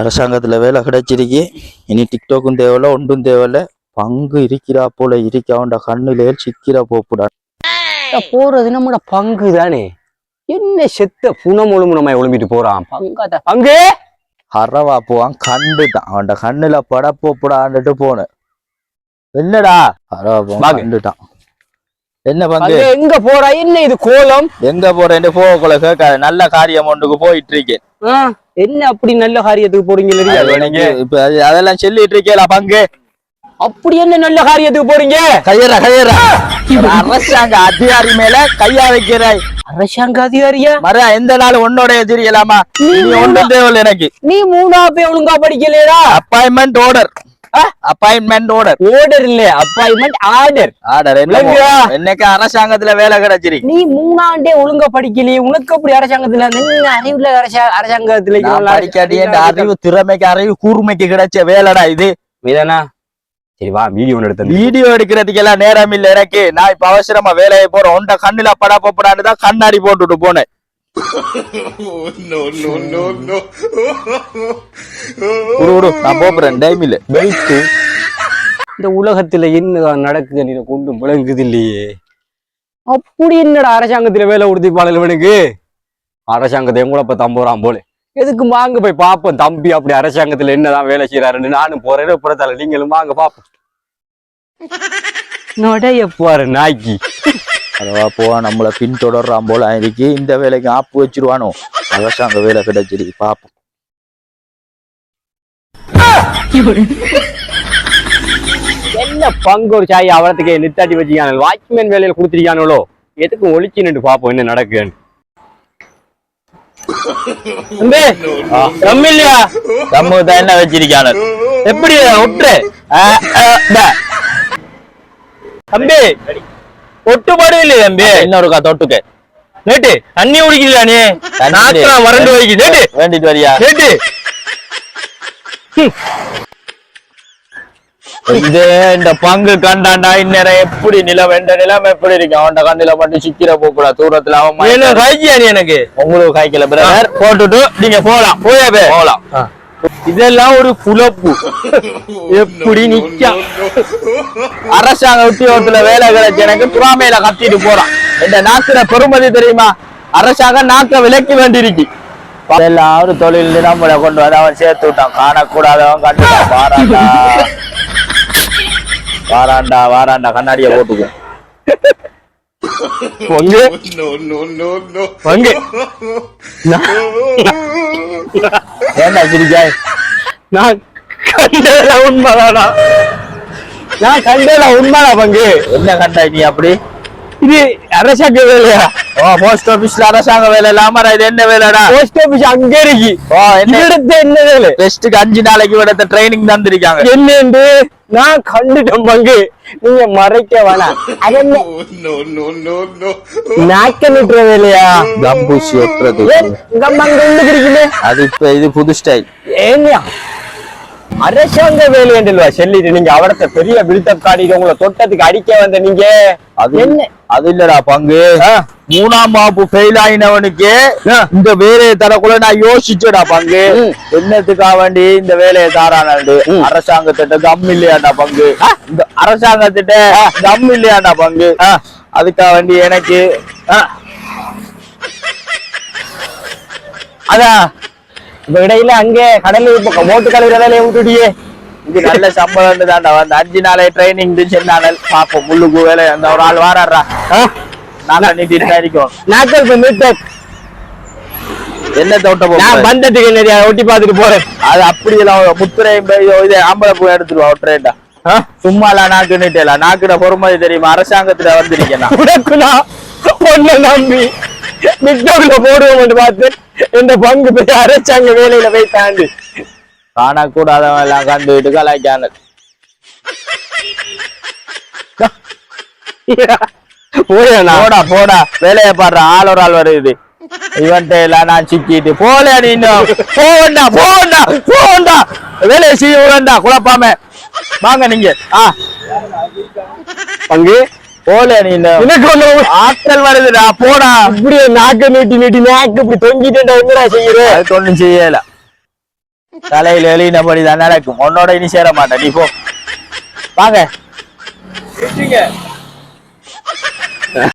அரசாங்கத்துல வேலை கிடைச்சிருக்கு. இனி டிக்டாக்கும் தேவையில்ல ஒன்றும் தேவையில்ல. பங்கு இருக்கிறா போல இருக்க? அவன்ட கண்ணுலே சிக்கிரா போப்புடா போறது நம்மட பங்கு தானே? என்ன செத்த புனமொழுமு நம்ம ஒழும்பிட்டு போறான்? பங்காத பங்கு! அறவா போவான் கண்டுட்டான் அவன்ட கண்ணுல பட போப்புடான்ட்டு போனேன். என்னடா? அறவா போவான். கண்டுட்டான் என்ன பங்கு? எங்க போறா? என்ன இது கோலம்? எங்க போறேன்னு போகக்குள்ள கேட்காது. நல்ல காரியம் ஒன்றுக்கு போயிட்டு இருக்கேன் என்ன அப்படி நல்ல காரியத்துக்கு போறீங்க இப்ப அது- அதெல்லாம் சொல்லிட்டு இருக்கேல பங்கு. அப்படி என்ன நல்ல காரியத்துக்கு போறீங்க? கையற கையற. அரசாங்க அதிகாரி மேல கையா வைக்கிறாய். அரசாங்க அதிகாரியா? மர எந்த நாள் உன்னோட தெரியலாமா? நீ ஒன்றும் தேவையில்லை எனக்கு. நீ மூணா போய் ஒழுங்கா படிக்கலையா appointment order appointment order order இல்ல அப்பாயின்மெண்ட் ஆர்டர் ஆர்டர்? என்னைக்கு அரசாங்கத்துல வேலை கிடைச்சிருக்கு நீ மூணாண்டே ஒழுங்கா படிக்கலையே உனக்கு அப்படி அரசாங்கத்துல என்ன அறிவுல அரசா- அரசாங்கத்துல படிக்காட்டி அறிவு திறமைக்கு அறிவு கூர்மைக்கு கிடைச்ச வேலைடா இது மீதானா சரி வா வீடியோ எடுத்து வீடியோ எடுக்கிறதுக்கு எல்லாம் நேரம் இல்ல எனக்கு நான் இப்ப அவசரமா வேலையை போறேன் உன்ட கண்ணுல படா போப்படான்னு தான் கண்ணாடி போட்டுட்டு போனேன் நான் போப்புறேன். டைம் இல்ல பெல்ட் இந்த உலகத்துல என்ன நடக்குது நீ கொண்டு விளங்குது இல்லையே அப்படி என்னடா அரசாங்கத்துல வேலை கொடுத்து பாடல்வனுக்கு அரசாங்கத்தை எங்கூட இப்ப தம்புறான் போல. எதுக்கு வாங்க போய் பாப்போம் தம்பி? அப்படி அரசாங்கத்துல என்னதான் வேலை செய்யறாருன்னு நானும் போறேன். புறத்தால நீங்களும் வாங்க பாப்போம். நடைய பாரு நாய்க்கு. அதுவா போவா. நம்மள பின்தொடர்றான் போல. இருக்கு இந்த வேலைக்கு ஆப்பு வச்சிருவானோ? அரசாங்க வேலை கிடைச்சிருக்கு. பாப்போம். என்ன பங்கு ஒரு சாய் அவரத்துக்கு நித்தாட்டி வச்சுக்கானோ? வாட்ச்மேன் வேலையில கொடுத்துருக்கானோ எதுக்கு ஒளிச்சு நின்று பாப்போம் என்ன நடக்குன்னு என்ன வச்சிருக்கானு. எப்படி ஒட்டு? தம்பி ஒட்டுப்பாடு இல்லையே தம்பி. இன்னொருக்கா தொட்டுக்க. நேட்டு தண்ணி குடிக்கலையா நீ? வைக்கு நேட்டு வேண்டிட்டு வரியா? நேட்டு இது இந்த பங்கு கண்டாண்டா இந்நேரம் எப்படி நிலம் எந்த நிலம் எப்படி இருக்கு? அவன்ட கண்ணில மட்டும் சிக்கிர போக்கூடா தூரத்துல அவன் நீ எனக்கு. உங்களுக்கு காய்க்கல பிரதர் போட்டுட்டு நீங்க போலாம் போயா பே. போகலாம். இதெல்லாம் ஒரு குழப்பு. எப்படி நிக்கா? அரசாங்க உத்தியோகத்துல வேலை கிடைச்சு எனக்கு புறாமையில கத்திட்டு போறான். இந்த நாக்குற பெருமதி தெரியுமா? அரசாங்கம் நாக்க விலக்கி வேண்டியிருக்கு. ஒரு தொழில் நம்மளை கொண்டு வந்து அவன் சேர்த்து விட்டான். காணக்கூடாதவன் கண்டுட்டான். வாராண்டா. வாராண்டா வாராண்டா. கண்ணாடியை போட்டுக்கும் பொங்கு No, no, no, no. பொங்கு நான். கண்டதுல உண்மைதானா? நான் கண்டதுல உண்மைடா பங்கு என்ன கண்டாய் நீ அப்படி? இது அரசாங்க வேலையா? ஓ போஸ்ட் ஆபீஸ்ல அரசாங்க வேலை இல்லாம இது என்ன வேலைடா போஸ்ட் ஆபீஸ் அங்க இருக்கு ஓ என்ன என்ன வேலை டெஸ்ட்டுக்கு அஞ்சு நாளைக்கு விடத்த ட்ரைனிங் தந்திருக்காங்க என்னண்டு நான் கண்டுட்டேன் பங்கு நீங்க மறைக்க வேணாம். நாக்க நிட்டுற வேலையா கம்பூசி ஒட்டுறது பிடிக்குமே அது இப்ப இது புது ஸ்டைல் ஏன்யா அரசாங்க வேலை என்றல்வா சொல்லிட்டு நீங்க அவரத்த பெரிய பில்டப் காட்டிட்டு உங்களை தொட்டத்துக்கு அடிக்க வந்த நீங்க அது என்ன அது இல்லடா பங்கு மூணாம் வகுப்பு ஃபெயில் ஆயினவனுக்கு இந்த வேலையை தரக்குள்ள நான் யோசிச்சடா பங்கு. ம். என்னத்துக்காக வேண்டி இந்த வேலையை தாரானாண்டு அரசாங்கத்திட்ட கம் இல்லையாண்டா பங்கு. இந்த அரசாங்கத்திட்ட கம் இல்லையாண்டா பங்கு? அதுக்காக வேண்டி எனக்கு அதான் இப்ப இடையில அங்கே கடல்ல இப்ப மோட்டு வேலையை விட்டுட்டியே. இது நல்ல சம்பளம் தான்டா வந்து அஞ்சு நாளே ட்ரைனிங் சொன்னானல் பாப்போம் முள்ளுக்கு வேலை அந்த ஒரு ஆள் வாராடுறா நாங்க நீட்டிட்டு இருக்கும் நாக்கள் இப்ப மீட்ட என்ன தோட்ட நான் போக பந்தத்துக்கு நிறைய ஒட்டி பார்த்துட்டு போறேன். அது அப்படி எல்லாம் முத்துரையும் போய் இது ஆம்பளை பூ எடுத்துருவா ஒட்டுறேன்டா. சும்மாலாம் நாக்கு நீட்டல நாக்குட பொறுமதி தெரியுமா? அரசாங்கத்துல வந்திருக்கேன் ஒன்ன நம்பி டிக்டாக்ல போடுவோம் பார்த்து இந்த பங்கு போய் அரசாங்க வேலையில போய் தாண்டி. காணக்கூடாதவன் எல்லாம் கண்டுகிட்டு கலாய்க்கான போயா போடா போடா வேலையை பாடுற ஆள் ஒரு ஆள் வருது. இவன்ட்ட எல்லாம் நான் சிக்கிட்டு போல நீ இன்னும். போவண்டா போவண்டா போவண்டா வேலையை செய்ய விடண்டா குழப்பாம. வாங்க நீங்க. ஆ. பங்கு. போல நீ இன்னும். எனக்கு ஒண்ணு ஆட்கள் வருதுடா போடா. இப்படியே நாக்க நீட்டி நீட்டி நாக்கு இப்படி தொங்கிட்டு என்னடா செய்யற. அதுக்கு ஒண்ணும் செய்யல. தலையில எழுதினபடி தான் நடக்கும். உன்னோட இனி சேர மாட்டேன். நீ போ. வாங்க.